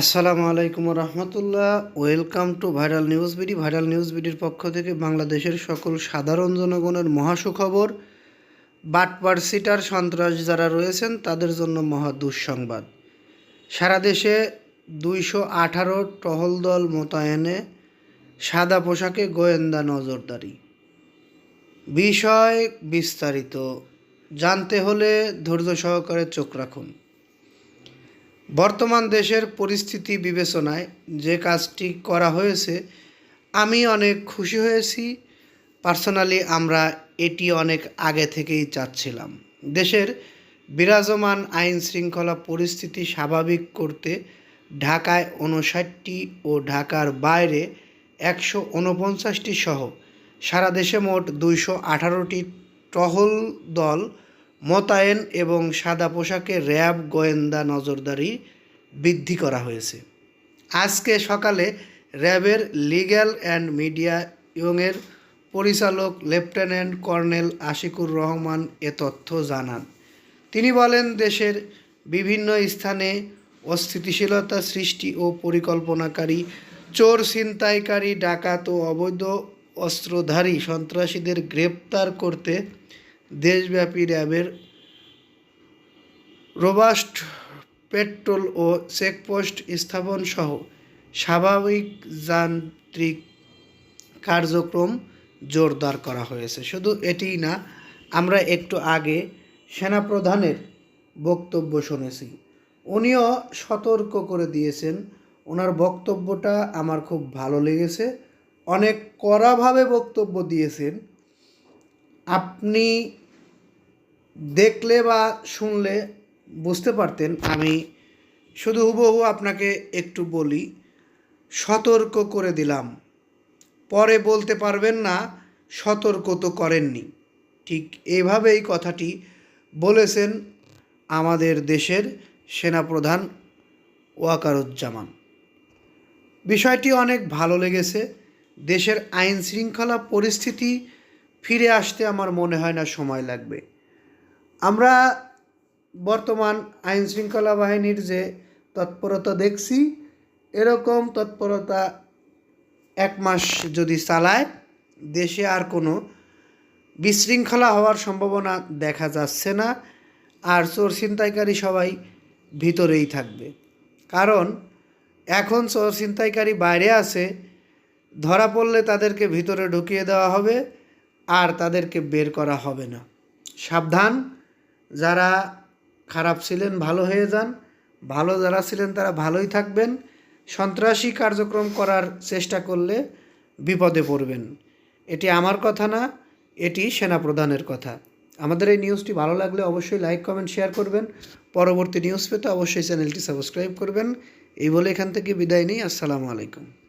আসসালামু আলাইকুম রহমতুল্লাহ। Welcome to viral news BD viral news বিডির পক্ষ থেকে বাংলাদেশের সকল সাধারণ জনগণের মহাসুখবর। বাটপার সিটার সন্ত্রাস যারা রয়েছেন, তাদের জন্য মহা দুঃসংবাদ। সারা দেশে দুইশো আঠারো টহল দল মোতায়েনে সাদা পোশাকে গোয়েন্দা নজরদারি। বিষয় বিস্তারিত। জানতে হলে ধৈর্য সহকারে চোখ রাখুন। বর্তমান দেশের পরিস্থিতি বিবেচনায় যে কাজটি করা হয়েছে, আমি অনেক খুশি হয়েছি। পার্সোনালি আমরা এটি অনেক আগে থেকেই চাচ্ছিলাম। দেশের বিরাজমান আইন শৃঙ্খলা পরিস্থিতি স্বাভাবিক করতে ঢাকায় উনষাটটি ও ঢাকার বাইরে একশো উনপঞ্চাশটি সহ সারা দেশে মোট দুইশো আঠারোটি টহল দল মোতায়েন এবং সাদা পোশাকে র্যাব, গোয়েন্দা নজরদারি বৃদ্ধি করা হয়েছে। আজকে সকালে র্যাবের লিগ্যাল অ্যান্ড মিডিয়া ইয়ংয়ের পরিচালক লেফটেন্যান্ট কর্নেল আশিকুর রহমান এ তথ্য জানান। তিনি বলেন, দেশের বিভিন্ন স্থানে অস্থিতিশীলতা সৃষ্টি ও পরিকল্পনাকারী, চোর ছিনতাইকারী, ডাকাত ও অবৈধ অস্ত্রধারী সন্ত্রাসীদের গ্রেপ্তার করতে দেশব্যাপী র্যাবের রোবাস্ট পেট্রোল ও চেকপোস্ট স্থাপন সহ স্বাভাবিক যান্ত্রিক কার্যক্রম জোরদার করা হয়েছে। শুধু এটিই না, আমরা একটু আগে সেনাপ্রধানের বক্তব্য শুনেছি। উনিও সতর্ক করে দিয়েছেন, ওনার বক্তব্যটা আমার খুব ভালো লেগেছে। অনেক কড়াভাবে বক্তব্য দিয়েছেন আপনি দেখলে বা শুনলে বুঝতে পারতেন, আমি শুধু হুবহু আপনাকে একটু বলি, সতর্ক করে দিলাম। পরে বলতে পারবেন না, সতর্ক তো করেননি। ঠিক এইভাবেই কথাটি বলেছেন আমাদের দেশের সেনাপ্রধান ওয়াকারুজ্জামান। বিষয়টি অনেক ভালো লেগেছে, দেশের আইন শৃঙ্খলা পরিস্থিতি ফিরে আসতে আমার মনে হয় না সময় লাগবে। আমরা বর্তমান আইন শৃঙ্খলা বাহিনীর যে তৎপরতা দেখছি, এরকম তৎপরতা এক মাস যদি চালায়, দেশে আর কোনো বিশৃঙ্খলা হওয়ার সম্ভাবনা দেখা যাচ্ছে না, আর চোর ছিনতাইকারী সবাই ভিতরেই থাকবে। কারণ, এখন চোর ছিনতাইকারী বাইরে আছে, ধরা পড়লে তাদেরকে ভিতরে ঢুকিয়ে দেওয়া হবে আর তাদেরকে বের করা হবে না। সাবধান, যারা খারাপ ছিলেন ভালো হয়ে যান, ভালো যারা ছিলেন তারা ভালোই থাকবেন। সন্ত্রাসী কার্যক্রম করার চেষ্টা করলে বিপদে পড়বেন। এটি আমার কথা না, এটি সেনাপ্রধানের কথা। আমাদের এই নিউজটি ভালো লাগলে অবশ্যই লাইক কমেন্ট শেয়ার করবেন। পরবর্তী নিউজ পেতে অবশ্যই চ্যানেলটি সাবস্ক্রাইব করবেন। এই বলে এখান থেকে বিদায় নিই। আসসালামু আলাইকুম।